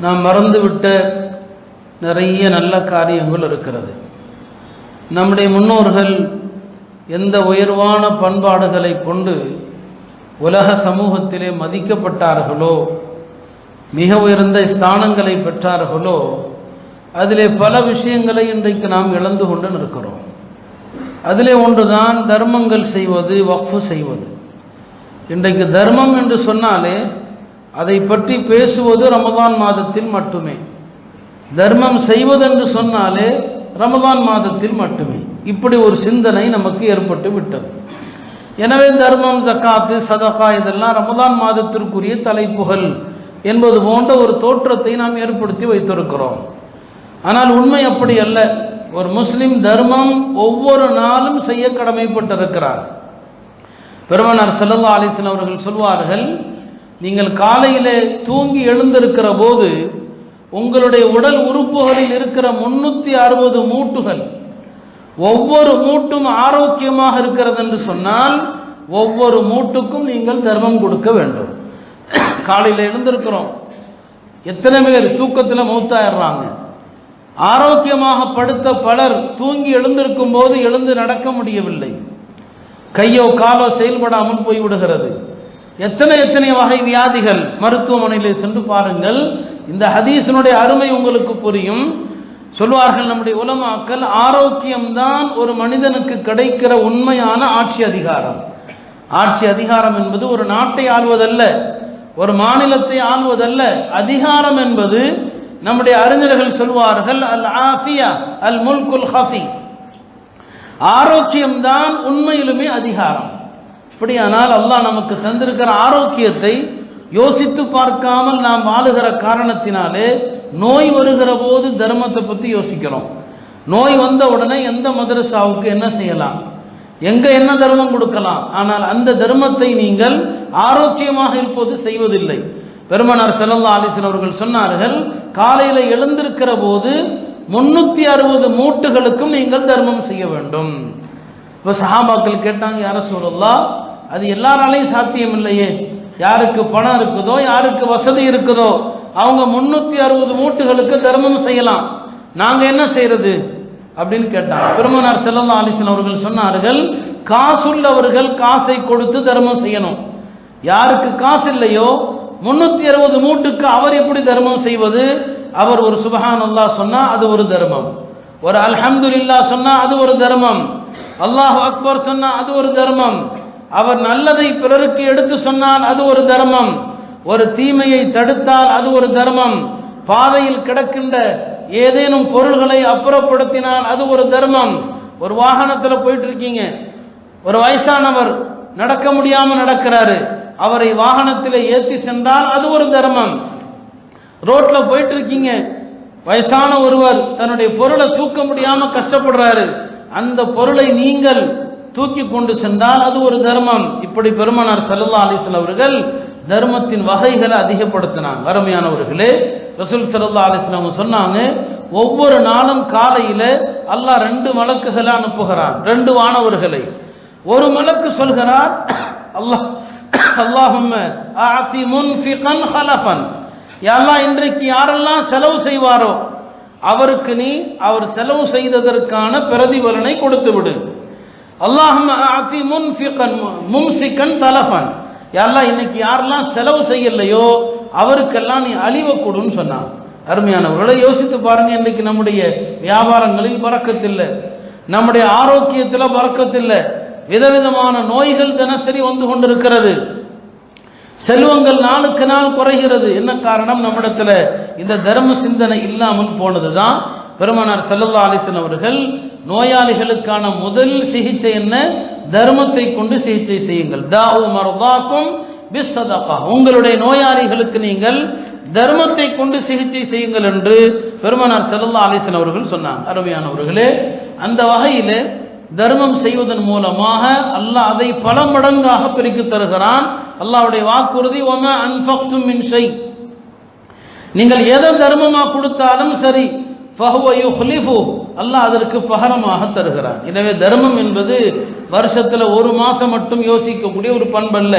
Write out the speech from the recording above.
நாம் மறந்துவிட்ட நிறைய நல்ல காரியங்கள் இருக்கிறது. நம்முடைய முன்னோர்கள் எந்த உயர்வான பண்பாடுகளை கொண்டு உலக சமூகத்திலே மதிக்கப்பட்டார்களோ மிக உயர்ந்த ஸ்தானங்களை பெற்றார்களோ அதிலே பல விஷயங்களை இன்றைக்கு நாம் இழந்து கொண்டு நிற்கிறோம். அதிலே ஒன்றுதான் தர்மங்கள் செய்வது வக்ஃபு செய்வது. இன்றைக்கு தர்மம் என்று சொன்னாலே அதை பற்றி பேசுவது ரமதான் மாதத்தில் மட்டுமே. தர்மம் செய்வதென்று சொன்னாலே ரமதான் மாதத்தில் மட்டுமே. இப்படி ஒரு சிந்தனை நமக்கு ஏற்பட்டு விட்டது. எனவே தர்மம் தக்காத்து சதகா இதெல்லாம் ரமதான் மாதத்திற்குரிய தலைப்புகள் என்பது போன்ற ஒரு தோற்றத்தை நாம் ஏற்படுத்தி வைத்திருக்கிறோம். ஆனால் உண்மை அப்படி அல்ல. ஒரு முஸ்லிம் தர்மம் ஒவ்வொரு நாளும் செய்ய கடமைப்பட்டிருக்கிறார். பெருமனார் செல்லல்லா அலிஸ்லாம் அவர்கள் சொல்வார்கள் நீங்கள் காலையிலே தூங்கி எழுந்திருக்கிற போது உங்களுடைய உடல் உறுப்புகளில் இருக்கிற முன்னூற்றி அறுபது மூட்டுகள் ஒவ்வொரு மூட்டும் ஆரோக்கியமாக இருக்கிறது என்று சொன்னால் ஒவ்வொரு மூட்டுக்கும் நீங்கள் தர்மம் கொடுக்க வேண்டும். காலையில் எழுந்திருக்கிறோம். எத்தனை பேர் தூக்கத்தில் மூத்தாயிடுறாங்க? ஆரோக்கியமாக படுத்த பலர் தூங்கி எழுந்திருக்கும் போது எழுந்து நடக்க முடியவில்லை. கையோ காலோ செயல்படாமல் போய்விடுகிறது. எத்தனை எத்தனை வகை வியாதிகள் மருத்துவமனையில் சென்று பாருங்கள். இந்த ஹதீஸினுடைய அருமை உங்களுக்கு புரியும். சொல்வார்கள் நம்முடைய உலமாக்கல் ஆரோக்கியம்தான் ஒரு மனிதனுக்கு கிடைக்கிற உண்மையான ஆட்சி அதிகாரம். ஆட்சி அதிகாரம் என்பது ஒரு நாட்டை ஆள்வதல்ல ஒரு மாநிலத்தை ஆள்வதல்ல. அதிகாரம் என்பது நம்முடைய அறிஞர்கள் சொல்வார்கள் அல் ஆஃபியா அல் முல்குல் ஹஃபி ஆரோக்கியம்தான் உண்மையிலுமே அதிகாரம். அப்படியானால் அல்லாஹ் நமக்கு தந்திருக்கிற ஆரோக்கியத்தை யோசித்து பார்க்காமல் நாம் வாழுகிற காரணத்தினாலே நோய் வருகிற போது தர்மத்தை பற்றி யோசிக்கிறோம். நோய் வந்த உடனே எந்த மதரசாவுக்கு என்ன செய்யலாம்? எங்கே என்ன தர்மம் கொடுக்கலாம்? ஆனால் அந்த தர்மத்தை நீங்கள் ஆரோக்கியமாக இருப்பது செய்வதில்லை. பெருமனார் செல்லல்லா அலிசன் அவர்கள் சொன்னார்கள் காலையில் எழுந்திருக்கிற போது முன்னூற்றி அறுபது மூட்டுகளுக்கும் நீங்கள் தர்மம் செய்ய வேண்டும். இப்போ சஹாபாக்கள் கேட்டாங்க யார சொல்லலா அது எல்லாராலையும் சாத்தியம் இல்லையே யாருக்கு பணம் இருக்குதோ யாருக்கு வசதி இருக்குதோ அவங்க முன்னூத்தி அறுபது மூட்டுகளுக்கு தர்மம் செய்யலாம். நாங்க என்ன செய்யறது அப்படின்னு கேட்டாங்க பெருமனார் செல்லல்லா அலிசன் அவர்கள் சொன்னார்கள் காசுள்ளவர்கள் காசை கொடுத்து தர்மம் செய்யணும். யாருக்கு காசு இல்லையோ முன்னூத்தி அறுபது மூட்டுக்கு அவர் எப்படி தர்மம் செய்வது? அவர் ஒரு சுபஹான் அல்லா சொன்னா அது ஒரு தர்மம். ஒரு அல்ஹம்துல்லா சொன்னா அது ஒரு தர்மம். அல்லாஹ் அக்பர் சொன்னா அது ஒரு தர்மம். அவர் நல்லதை பிறருக்கு எடுத்து சொன்னால் அது ஒரு தர்மம். ஒரு தீமையை தடுத்தால் அது ஒரு தர்மம். பாதையில் கிடக்கின்ற ஏதேனும் பொருள்களை அப்புறப்படுத்தினால் அது ஒரு தர்மம். ஒரு வாகனத்தில் போயிட்டு இருக்கீங்க ஒரு வயசானவர் நடக்க முடியாமல் நடக்கிறாரு. அவரை வாகனத்தில் ஏற்றி சென்றால் அது ஒரு தர்மம். ரோட்ல போயிட்டு இருக்கீங்க வயசான ஒருவர் தன்னுடைய பொருளை தூக்க முடியாம கஷ்டப்படுறாரு. அந்த பொருளை நீங்கள் தூக்கி கொண்டு சென்றால் அது ஒரு தர்மம். இப்படி பெருமானார் சல்லா அலிஸ்லாம் அவர்கள் தர்மத்தின் வகைகளை அதிகப்படுத்தினாங்க. வறுமையானவர்களே ரசூல் சல்லா அலிஸ்லாம் சொன்னாங்க ஒவ்வொரு நாளும் காலையில அல்லாஹ் ரெண்டு மலக்குகளை அனுப்புகிறான் ரெண்டு வானவர்களை. ஒரு மலக்கு சொல்கிறார் அல்லாஹ் அல்லாஹும்ம முன்ஃபிகன் யாரெல்லாம் இன்றைக்கு யாரெல்லாம் செலவு செய்வாரோ அவருக்கு நீ அவர் செலவு செய்ததற்கான பிரதிபலனை கொடுத்து விடு அல்லாஹும் ஆத்தி முன்ஃபிகன் மும்சிக்கன் தலஃபன். யாரெல்லாம் இன்னைக்கு யாரெல்லாம் செலவு செய்யலையோ அவருக்கெல்லாம் நீ அழிவை கொடுன்னு சொன்னான். அருமையானவர்களை யோசித்து பாருங்க இன்னைக்கு நம்முடைய வியாபாரங்களில் பறக்கத்தில்லை. நம்முடைய ஆரோக்கியத்தில் பறக்கத்தில்லை. விதவிதமான நோய்கள் தினசரி வந்து கொண்டிருக்கிறது. செல்வங்கள் நாளுக்கு நாள் குறைகிறது. என்ன காரணம்? நம்மிடத்துல இந்த தர்ம சிந்தனை இல்லாமல் போனதுதான் பெருமானார் செல்லல்லா அலிசன் அவர்கள் நோயாளிகளுக்கான முதல் சிகிச்சை என்ன? தர்மத்தை கொண்டு சிகிச்சை செய்யுங்கள். தாவு மரதாக்கும் பிஸ்ஸதகா உங்களுடைய நோயாளிகளுக்கு நீங்கள் தர்மத்தை கொண்டு சிகிச்சை செய்யுங்கள் என்று பெருமானார் செல்லல்லா அலிசன் அவர்கள் சொன்னாங்க. அருமையானவர்களே அந்த வகையில் தர்மம் செய்வதன் மூலமாக அல்லாஹ் அதை பல மடங்காக பிரித்து தருகிறான். அல்லாவுடைய வாக்குறுதி ஒம அன்பக்தும் மின்சை நீங்கள் எதை தர்மமாக கொடுத்தாலும் சரி அல்லாஹ் அதற்கு பகரமாக தருகிறான். எனவே தர்மம் என்பது வருஷத்துல ஒரு மாசம் மட்டும் யோசிக்கக்கூடிய ஒரு பண்பல்ல.